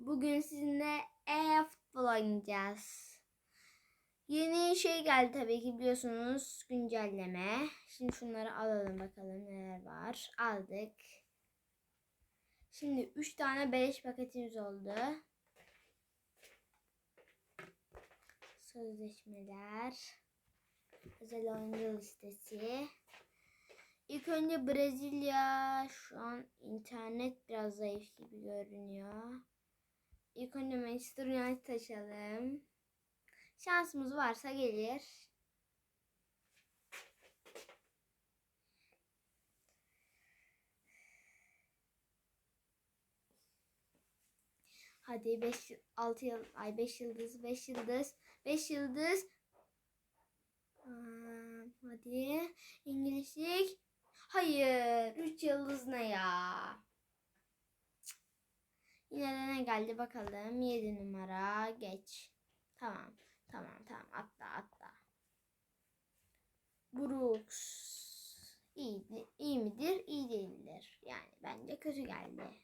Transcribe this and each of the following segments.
Bugün sizinle e-futbol oynayacağız. Yeni şey geldi tabii ki biliyorsunuz güncelleme. Şimdi şunları alalım bakalım neler var. Aldık. Şimdi 3 tane beleş paketimiz oldu. Sözleşmeler. Özel oyuncu listesi. İlk önce Brezilya şu an internet biraz zayıf gibi görünüyor. İlk önce Manchester United açalım. Şansımız varsa gelir. Hadi 5 6 yıl ay 5 yıldız 5 yıldız 5 yıldız. Aa, hadi İngilizlik. Hayır 3 yıldız ne ya? Cık. Yine de ne geldi bakalım 7 numara geç. Tamam tamam tamam atla atla. Brooks. İyi, iyi midir? İyi değildir. Yani bence kötü geldi.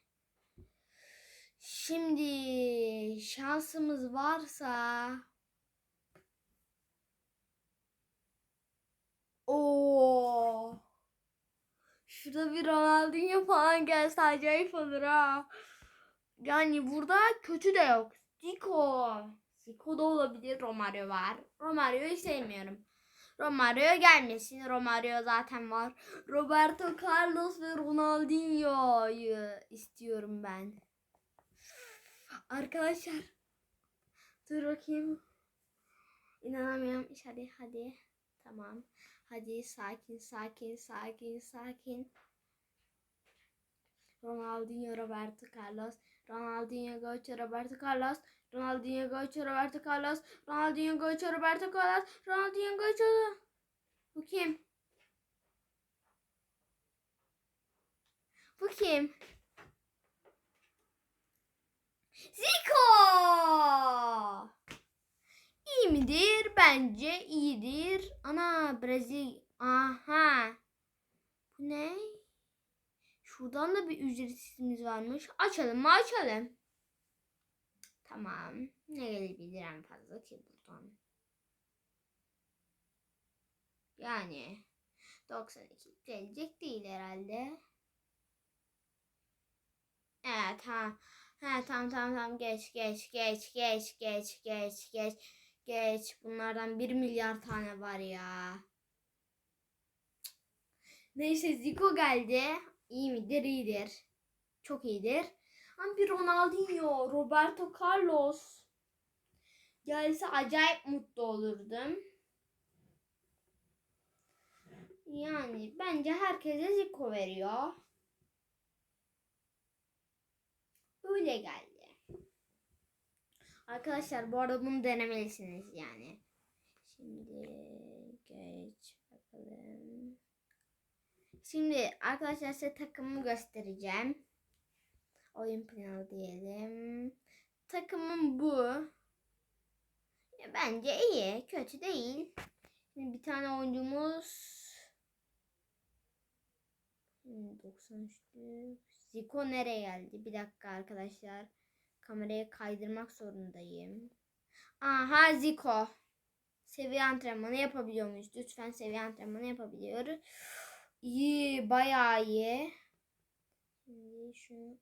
Şimdi şansımız varsa Oo. Şurada bir Ronaldinho falan gelse acayip olur ha. Yani burada kötü de yok. Zico. Zico da olabilir. Romario var. Romario'yu sevmiyorum. Romario gelmesin. Romario zaten var. Roberto Carlos ve Ronaldinho'yu istiyorum ben. Arkadaşlar. Dur bakayım. İnanamıyorum. Hadi hadi. Tamam. Hadi sakin sakin sakin sakin. Ronaldinho Roberto Carlos. Ronaldinho Gaucho Roberto Carlos. Ronaldinho Gaucho Roberto Carlos. Ronaldinho Gaucho Roberto Carlos. Ronaldinho Gaucho. Bu kim? Bu kim? Zico! İyi midir? Bence iyidir. Ana Brezilya. Aha. Bu ne? Şuradan da bir ücretsizimiz varmış. Açalım mı? Açalım. Tamam. Ne gelebilir en fazla ki buradan? Yani 92 gelecek değil herhalde. Evet ha. Ha tamam tamam tamam geç geç geç geç geç geç geç geç. Bunlardan 1 milyar tane var ya. Neyse Zico geldi. İyi midir? İyidir. Çok iyidir. Ama bir Ronaldinho, Roberto Carlos gelse acayip mutlu olurdum. Yani bence herkese Zico veriyor. Öyle geldi. Arkadaşlar bu arada bunu denemelisiniz yani. Şimdi geç bakalım. Şimdi arkadaşlar size takımımı göstereceğim. Oyun planı diyelim. Takımım bu. Bence iyi. Kötü değil. Şimdi bir tane oyuncumuz 93'lük. Zico nereye geldi? Bir dakika arkadaşlar. Kamerayı kaydırmak zorundayım. Aha Zico. Seviye antrenmanı yapabiliyor muyuz? Lütfen seviye antrenmanı yapabiliyoruz. İyi, bayağı iyi. Şimdi şu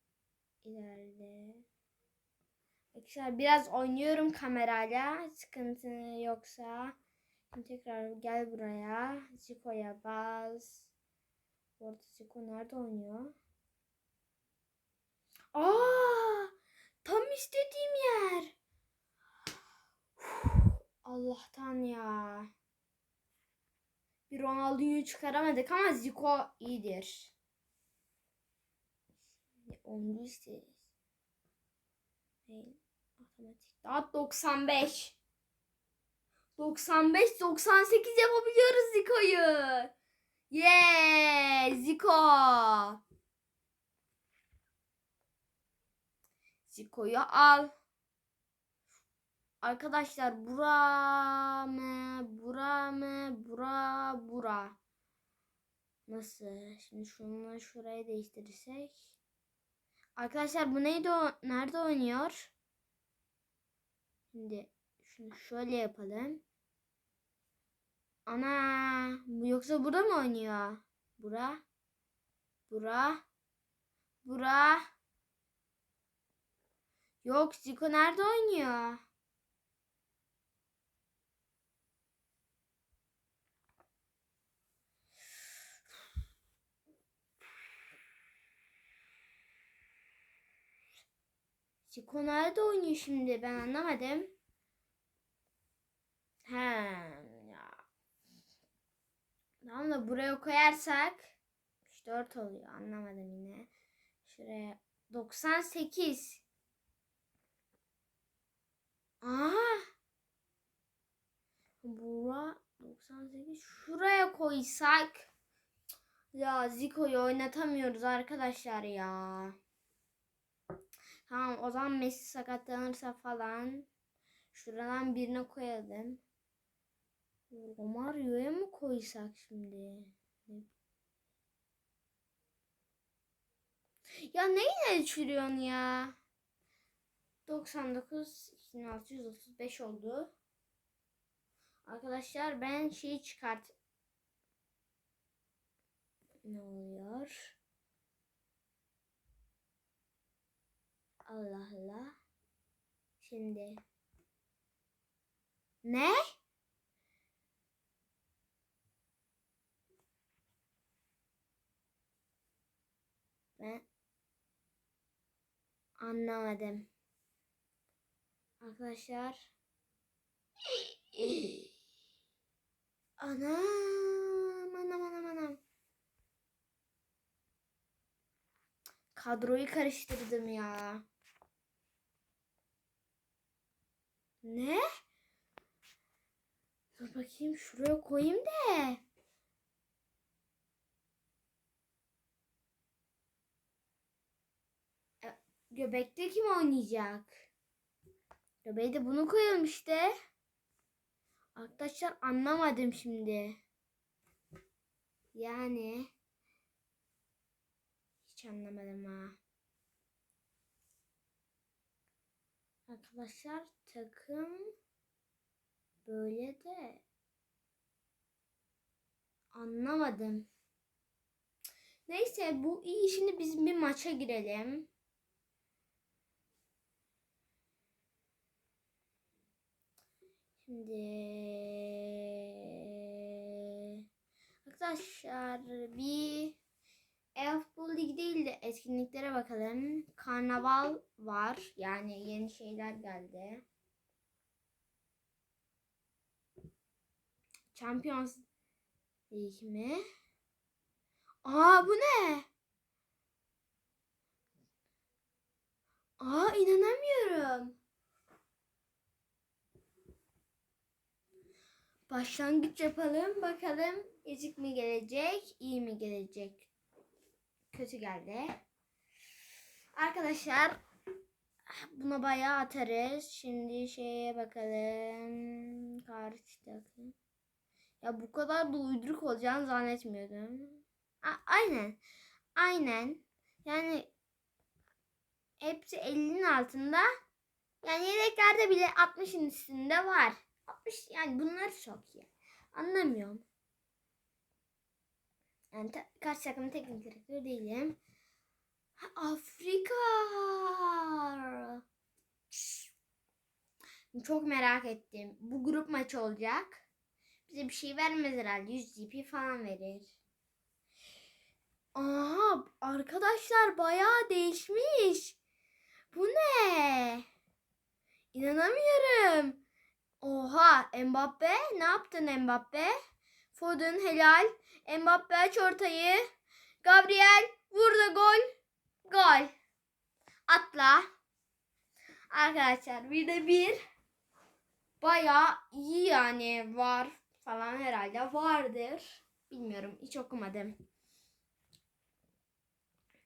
ileride. Arkadaşlar biraz oynuyorum kamerayla. Sıkıntı yoksa. Şimdi tekrar gel buraya. Zico'ya bas. Bu arada Zico nerede oynuyor? Aa! Tam istediğim yer. Allah'tan ya. Bir çıkaramadık ama Zico iyidir. Onu isteriz. Matematik. Daha 95. 95 98 yapabiliyoruz Zico'yu. Yeah! Zico. Zico'yu al. Arkadaşlar bura mı? Bura mı? Bura bura. Nasıl? Şimdi şunu şuraya değiştirirsek. Arkadaşlar bu neydi o? Nerede oynuyor? Şimdi şunu şöyle yapalım. Ana yoksa burada mı oynuyor? Bura. Bura. Bura. Yok Zico nerede oynuyor? Nerede oynuyor şimdi? Ben anlamadım. He ya. Tamam da buraya koyarsak 4 oluyor. Anlamadım yine. Şuraya 98. Aa. Bura 98. Şuraya koysak. Ya Zico'yu oynatamıyoruz arkadaşlar ya. Tamam o zaman Messi sakatlanırsa falan şuradan birine koyalım. Romario'ya mı koysak şimdi? Ya neyle düşürüyorsun ya? 99 2635 oldu. Arkadaşlar ben şeyi çıkart ne oluyor? Allah Allah. Şimdi ne? Ben anlamadım. Arkadaşlar. Anam anam anam anam. Kadroyu karıştırdım ya. Ne? Dur bakayım şuraya koyayım da. E, Göbekte kim oynayacak? Göbeğe de bunu koyalım işte. Arkadaşlar anlamadım şimdi. Yani hiç anlamadım ha. Arkadaşlar takım böyle de anlamadım. Neyse bu iyi. Şimdi biz bir maça girelim. Şimdi arkadaşlar bir e-futbol ligi değil de etkinliklere bakalım. Karnaval var. Yani yeni şeyler geldi. Champions League mi? Aa bu ne? Aa inanamıyorum. Başlangıç yapalım. Bakalım ezik mi gelecek, iyi mi gelecek? Kötü geldi. Arkadaşlar buna bayağı atarız. Şimdi şeye bakalım. Karşı takım. Ya bu kadar da uyduruk olacağını zannetmiyordum. A- aynen. Aynen. Yani hepsi 50'nin altında. Yani yedeklerde bile 60'ın üstünde var. 60 yani bunlar çok iyi. Anlamıyorum. Yani ta, karşı takımın teknik direktörü değilim. Afrika. Çok merak ettim. Bu grup maçı olacak. Bize bir şey vermez herhalde. 100 GP falan verir. Aha arkadaşlar bayağı değişmiş. Bu ne? İnanamıyorum. Oha Mbappe ne yaptın Mbappe? Foden helal. Mbappe aç ortayı. Gabriel vurdu gol. Gol. Atla. Arkadaşlar bir de bir. Bayağı iyi yani var falan herhalde vardır. Bilmiyorum hiç okumadım.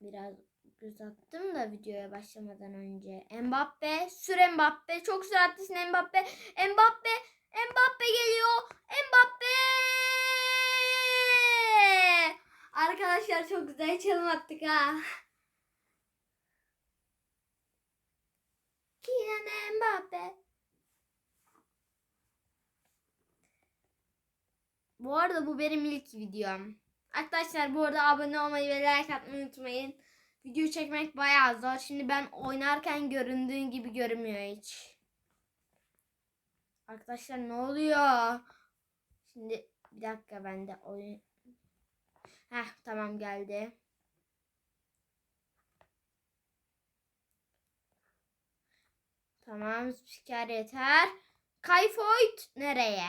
Biraz uzattım da videoya başlamadan önce. Mbappe, sür Mbappe. Çok süratlisin Mbappe. Mbappe, Mbappe geliyor. Mbappe! Arkadaşlar çok güzel çalım attık ha. Kylian Mbappe. Bu arada bu benim ilk videom. Arkadaşlar bu arada abone olmayı ve like atmayı unutmayın. Video çekmek bayağı zor. Şimdi ben oynarken göründüğün gibi görünmüyor hiç. Arkadaşlar ne oluyor? Şimdi bir dakika ben de oyun... Heh tamam geldi. Tamam spiker yeter. Kayfoyt nereye?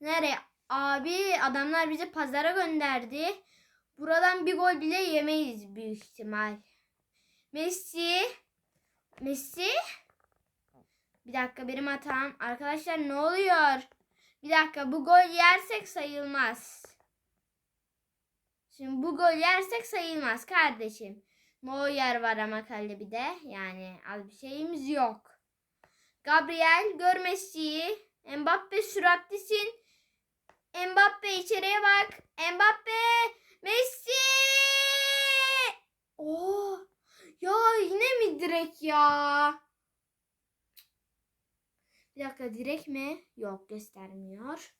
Nereye? Abi adamlar bizi pazara gönderdi. Buradan bir gol bile yemeyiz büyük ihtimal. Messi. Messi. Bir dakika benim hatam. Arkadaşlar ne oluyor? Bir dakika bu gol yersek sayılmaz. Şimdi bu gol yersek sayılmaz kardeşim. Neuer var ama kalede bir de. Yani az bir şeyimiz yok. Gabriel gör Messi'yi. Mbappe süratlisin. Mbappe içeriye bak. Mbappe. Messi. Oo. Ya yine mi direkt ya? Bir dakika direkt mi? Yok göstermiyor.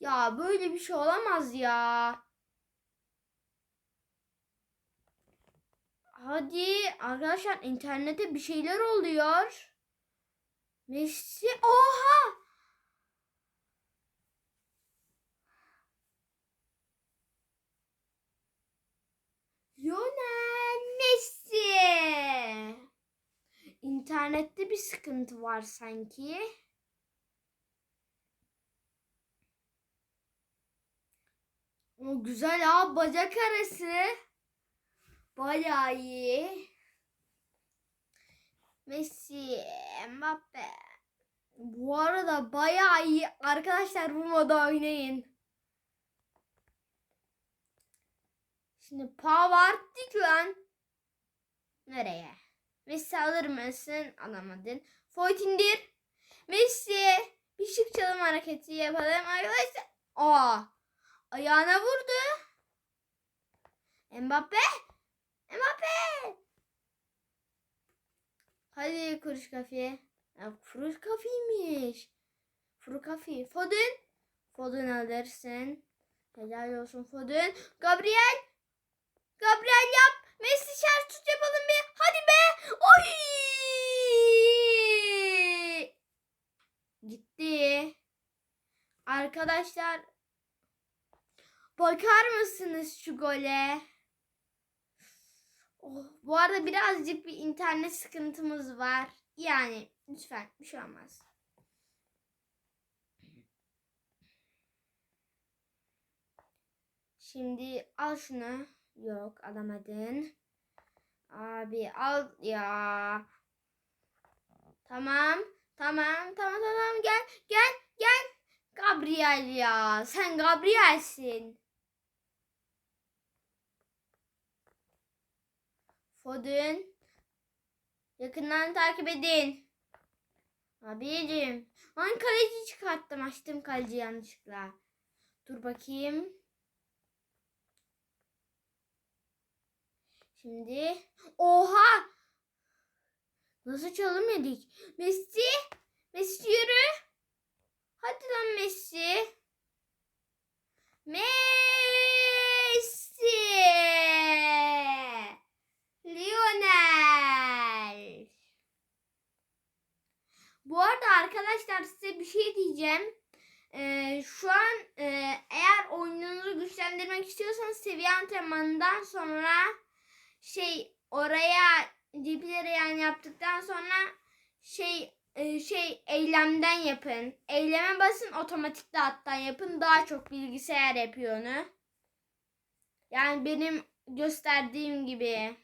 Ya böyle bir şey olamaz ya. Hadi arkadaşlar internette bir şeyler oluyor. Messi oha! Lionel Messi. İnternette bir sıkıntı var sanki. O güzel ha bacak arası. Bayağı iyi. Messi, Mbappe. Bu arada bayağı iyi. Arkadaşlar bu moda oynayın. Şimdi Pavard dik lan. Nereye? Messi alır mısın? Alamadın. Foyt indir. Messi. Bir şık çalım hareketi yapalım arkadaşlar. Aa. Ayağına vurdu. Mbappe. Mbappe. Hadi kuruş kafiye. Ya, kuruş kafiymiş. Furu kafi. Foden. Foden alırsın. Helal olsun Foden. Gabriel. Gabriel yap. Messi şer tut yapalım bir. Hadi be. Oy. Gitti. Arkadaşlar. Bakar mısınız şu gole? Oh, bu arada birazcık bir internet sıkıntımız var. Yani lütfen bir şey olmaz. Şimdi al şunu. Yok alamadın. Abi al ya. Tamam. Tamam. Tamam tamam gel. Gel. Gel. Gabriel ya. Sen Gabriel'sin. Foden. Yakından takip edin. Abicim. Lan kaleci çıkarttım. Açtım kaleci yanlışlıkla. Dur bakayım. Şimdi. Oha. Nasıl çalım yedik? Messi. Messi yürü. Hadi lan Messi. Messi. Lionel. Bu arada arkadaşlar size bir şey diyeceğim. Ee, şu an e, eğer oyununuzu güçlendirmek istiyorsanız seviye antrenmanından sonra şey oraya DP'leri yani yaptıktan sonra şey e, şey eylemden yapın. Eyleme basın otomatik dağıttan yapın. Daha çok bilgisayar yapıyor onu. Yani benim gösterdiğim gibi.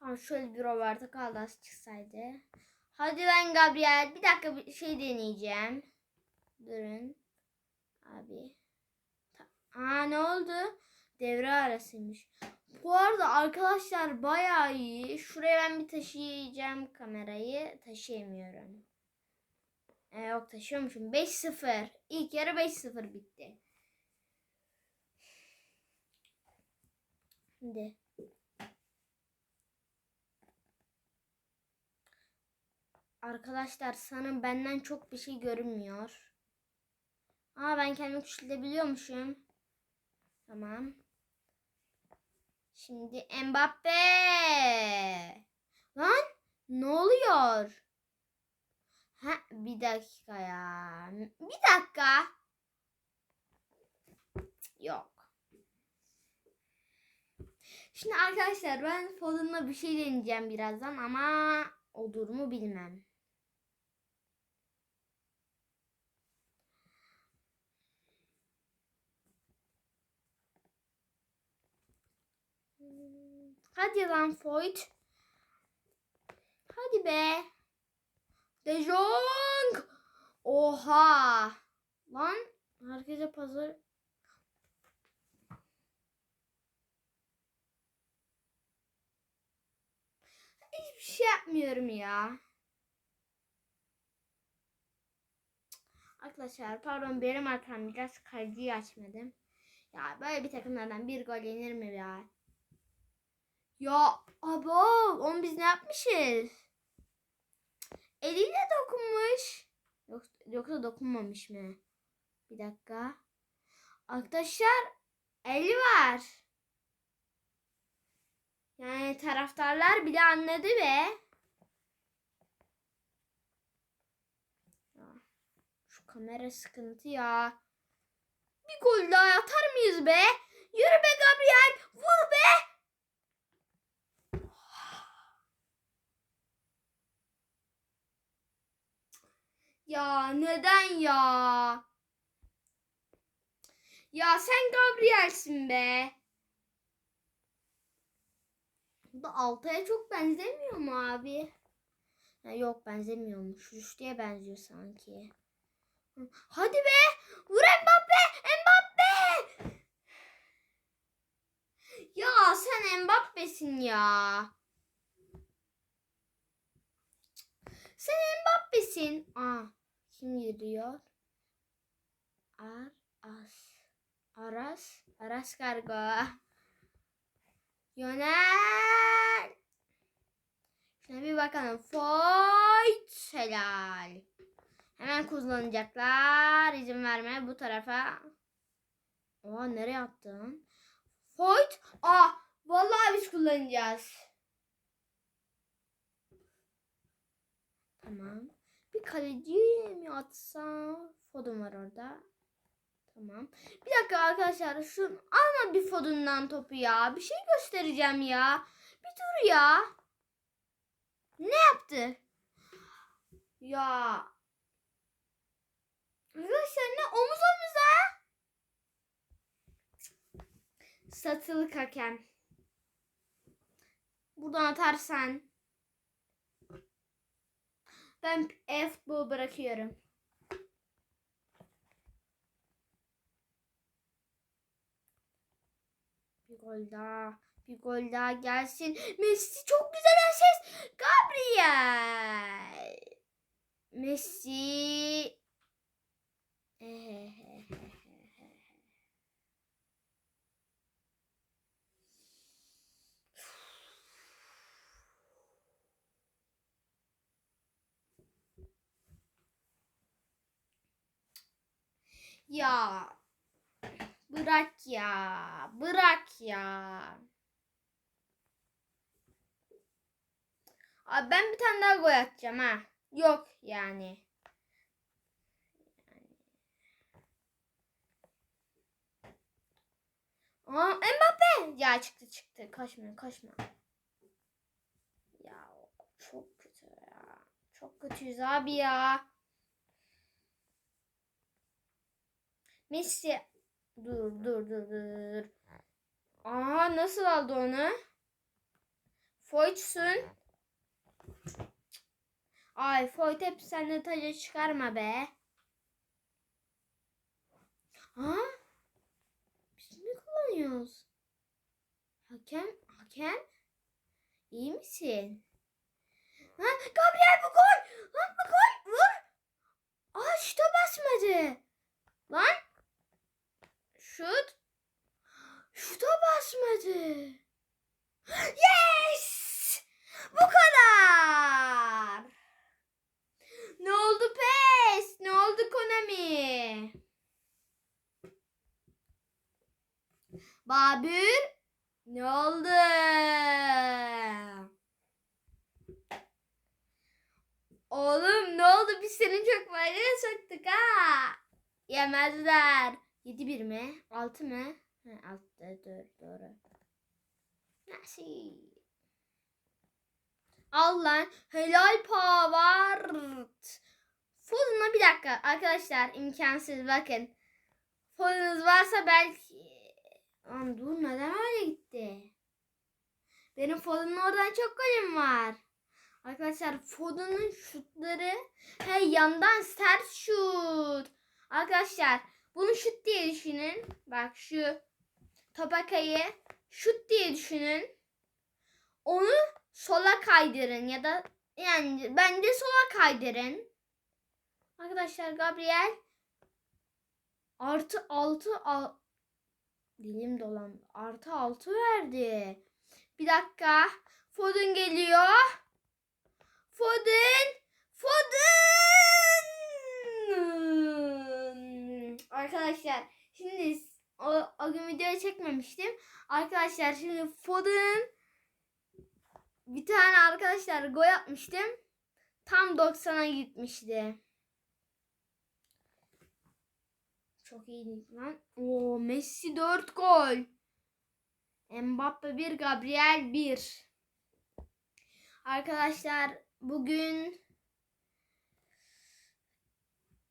Ama şöyle bir Roberto Carlos çıksaydı. Hadi lan Gabriel. Bir dakika bir şey deneyeceğim. Durun. Abi. Aa ne oldu? Devre arasıymış. Bu arada arkadaşlar bayağı iyi. Şuraya ben bir taşıyacağım kamerayı. Taşıyamıyorum. Ee, yok taşıyormuşum. 5-0. İlk yarı 5-0 bitti. Şimdi. Arkadaşlar sanırım benden çok bir şey görünmüyor. Aa ben kendimi küçültebiliyormuşum. Tamam. Şimdi Mbappe. Lan ne oluyor? Ha bir dakika ya. Bir dakika. Yok. Şimdi arkadaşlar ben Foden'la bir şey deneyeceğim birazdan ama olur mu bilmem. Hadi lan Foyt. Hadi be. De Jong. Oha. Lan herkese pazar. Hiçbir şey yapmıyorum ya. Arkadaşlar pardon benim hatam biraz kaleciyi açmadım. Ya böyle bir takımlardan bir gol yenir mi ya? Ya abo onu biz ne yapmışız? Eliyle dokunmuş. Yok, yoksa dokunmamış mı? Bir dakika. Arkadaşlar eli var. Yani taraftarlar bile anladı be. Şu kamera sıkıntı ya. Bir gol daha atar mıyız be? Yürü be Gabriel. Vur be. Ya neden ya? Ya sen Gabriel'sin be. Bu da Altay'a çok benzemiyor mu abi? Ha, yok benzemiyormuş. Rüştü'ye benziyor sanki. Hadi be! Vur Mbappe! Mbappe! Ya sen Mbappe'sin ya. Sen Mbappe'sin. Aa, kim yürüyor? Ar, as. Aras. Aras kargo. Yönel. Şuna bir bakalım. Fight. Helal. Hemen kullanacaklar. İzin verme bu tarafa. Oha nereye attın? Fight. Aa vallahi biz kullanacağız. Tamam. Bir kaleci mi atsam? Fodum var orada. Tamam. Bir dakika arkadaşlar. Şu alma bir Fodun'dan topu ya. Bir şey göstereceğim ya. Bir dur ya. Ne yaptı? Ya. Arkadaşlar ne omuz omuza? Satılık hakem. Buradan atarsan ben bu bırakıyorum. Bir gol daha. Bir gol daha gelsin. Messi çok güzel ses. Gabriel. Messi. Ya bırak ya. Bırak ya. Abi ben bir tane daha gol atacağım ha. Yok yani. Aa, Mbappe. Ya çıktı çıktı. Kaçma kaçma. Ya çok kötü ya. Çok kötüyüz abi ya. Messi. Dur dur dur dur. Aa nasıl aldı onu? Foytsun. Ay Foyt hep sen de taca çıkarma be. Ha? Biz mi kullanıyoruz? Hakem, hakem. İyi misin? Ha, Gabriel bu gol. Lan bu gol. Vur. Aa şuta basmadı. Lan. Şut. Şuta basmadı. Yes! Bu kadar. Ne oldu PES? Ne oldu Konami? Babür ne oldu? Oğlum ne oldu? Biz senin çok fayda soktuk ha. Yemezler. 7-1 mi? 6 mı? Ha, 6 doğru, doğru. Nasıl? Al lan. Helal pavart. Fonuna bir dakika arkadaşlar imkansız bakın. Fonunuz varsa belki... Lan dur neden öyle gitti? Benim Foden'ın oradan çok golüm var. Arkadaşlar Foden'ın şutları he yandan sert şut. Arkadaşlar bunu şut diye düşünün. Bak şu topakayı şut diye düşünün. Onu sola kaydırın ya da yani bence sola kaydırın. Arkadaşlar Gabriel artı altı al dilim dolandı. Artı altı verdi. Bir dakika. Foden geliyor. Foden. Foden. Arkadaşlar şimdi o, o gün video çekmemiştim. Arkadaşlar şimdi Foden bir tane arkadaşlar gol atmıştım. Tam 90'a gitmişti. Çok iyiydi lan. Oo Messi 4 gol. Mbappe 1, Gabriel 1. Arkadaşlar bugün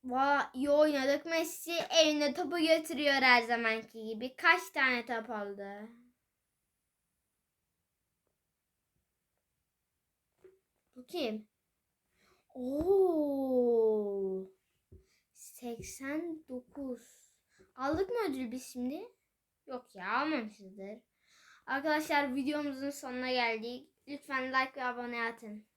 Va iyi oynadık. Messi evine topu götürüyor her zamanki gibi. Kaç tane top aldı? Bu kim? Oo. 89. Aldık mı ödül biz şimdi? Yok ya almamışızdır. Arkadaşlar videomuzun sonuna geldik. Lütfen like ve abone atın.